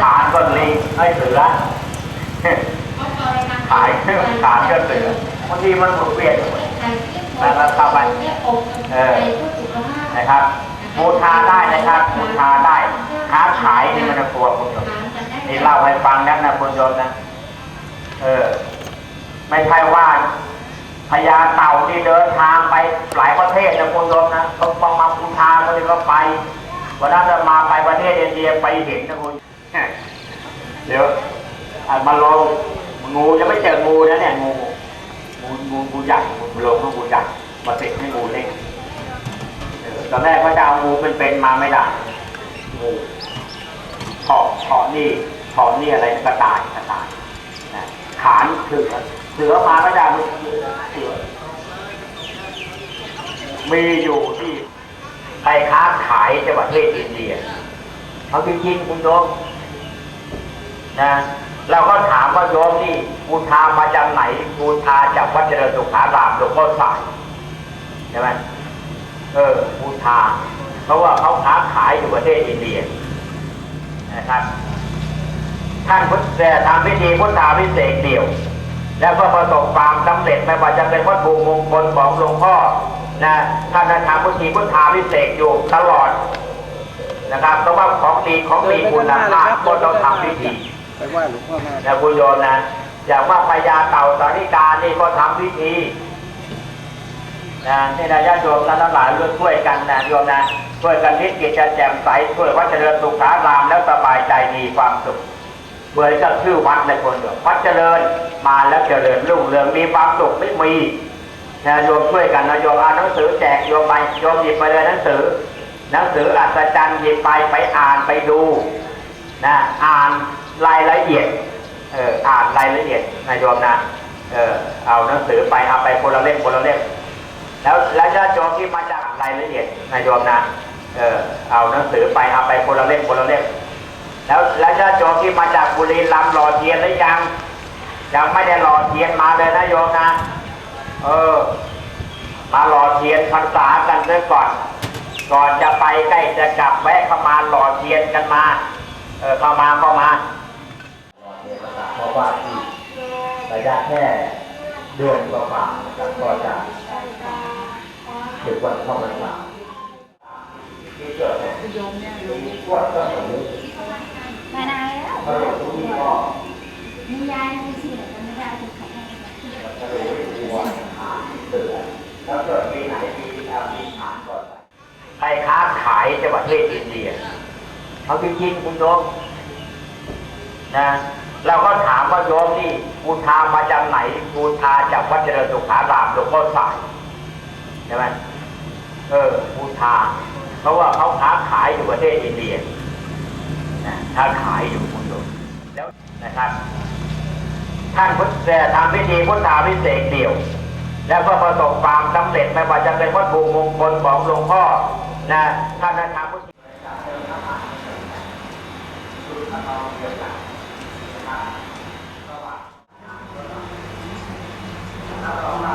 ขานก็ลิงไอ้เสือขายขานก็เสือบางทีมันหมุนเวียนแล้วเข้าไปเออนะครับบูชาได้นะครับบูชาได้ค้าขายนี่มันจะกลัวคุณโยมนี่เล่าให้ฟังนั้นนะคุณโยมนะเออ ไม่ใช่ว่าพญาเต่าที่เดินทางไปหลายประเทศนะคุณโยมนะเขาฟังมาบูชาเขาเลยก็ไปวันนั้นจะมาไปประเทศอินเดียไปเห็นนะคุณ เดี๋ยวอะมาลงงูยังไม่เจองูนะเนี่ยงูงูงูงูใหญ่งูลงงูใหญ่มาติดให้งูเล็กตอนแรกก็จะเอางูเป็นๆมาไม่ได้งูถาะเถาะนี่ถาะนี่อะไรกระต่ายกระต่ายนะขานเสือเสือมาไม่ได้เสือมีอยู่ที่ไปค้าขายจังหวัดประเทศอินเดียเอาจริงๆคุณโยม นะเราก็ถามว่าโยมนี่บูชามาจากไหนบูชาจากวัดเจริญสุขารามหลวงพ่อสายใช่ไหมเออบูชาเพราะว่าเขาค้าขายอยู่ประเทศอินเดียนะครับท่านพุทธแต่ทำพิธีพุทธาพิเศษเดี่ยว แล้วก็ประสบความสำเร็จไม่ว่าจะเป็นวัตถุมงคลของหลวงพ่อนะท่านทำพิธีพุทธาพิเศษอยู่ตลอดนะครับเพราะว่าของดีของดีคุณภาพก็ต้องทำพิธี ไปไหว้หลวงพ่อมานะคุณโยมนะอย่างว่าพญาเต่าสาริกานี่ก็ทำพิธีนะนี่นะญาติโยมท่านทั้งหลายร่วมช่วยกันนะโยมนะช่วยกันนิดกิจจะแจ่มใสช่วยวัดเจริญสุขารามแล้วสบายใจมีความสุขเหมือนกับชื่อวัดในคนเดียววัดเจริญมาแล้วเจริญรุ่งเรืองมีความสุขไม่มีนะโยมช่วยกันนะโยมเอาหนังสือแจกโยมไปโยมหยิบไปเลยหนังสือ หนังสืออัศจรรย์หยิบไปไปอ่านไปดูนะอ่าน รายละเอียดเอออ่านรายละเอียดนายโยมนะเออเอาหนังสือไปเอาไปคนละเล่มคนละเล่มแล้วแล้วญาติโยมที่มาจากรายละเอียดนายโยมนะเออเอาหนังสือไปเอาไปคนละเล่มคนละเล่มแล้วแล้วญาติโยมที่มาจากบุรีรัมย์หล่อเทียนหรือยังยังไม่ได้หล่อเทียนมาเลยนะโยมนะ เออ มาหล่อเทียนพรรษากันซะก่อน ก่อนจะไปใกล้จะกลับแวะเข้ามาหล่อเทียนกันมา เออเข้ามาเข้ามา เพราะว่าที่ระยะแค่เดือนกว่าๆนะครับก็จะถึงวันเข้าพรรษาที่เกิดเนี่ยมีพวกก็สมมติมานานแล้วเขาเรียกตรงนี้ก็มียายมีเสียกันไม่ได้ถูกขังจะรู้ว่าหาเสือถ้าเกิดปีไหนปีที่ทำมีฐานก่อนไปค้าขายจังหวัดประเทศอินเดียเอาจริงๆคุณโยมนะ เราก็ถามว่าโยมนี่บูชามาจากไหนบูชาจากวัดเจริญสุขารามหลวงพ่อสายใช่ไหมเออบูชาเพราะว่าเขาค้าขายอยู่ประเทศอินเดียนะค้าขายอยู่คุณโยมแล้วนะครับท่านพุทธแต่ทำพิธีพุทธาพิเศษเดี่ยว แล้วก็ประสบความสำเร็จไม่ว่าจะเป็นวัตถุมงคลของหลวงพ่อนะท่านทำพิธี เดี๋ยวถ้าผมจะรู้หน้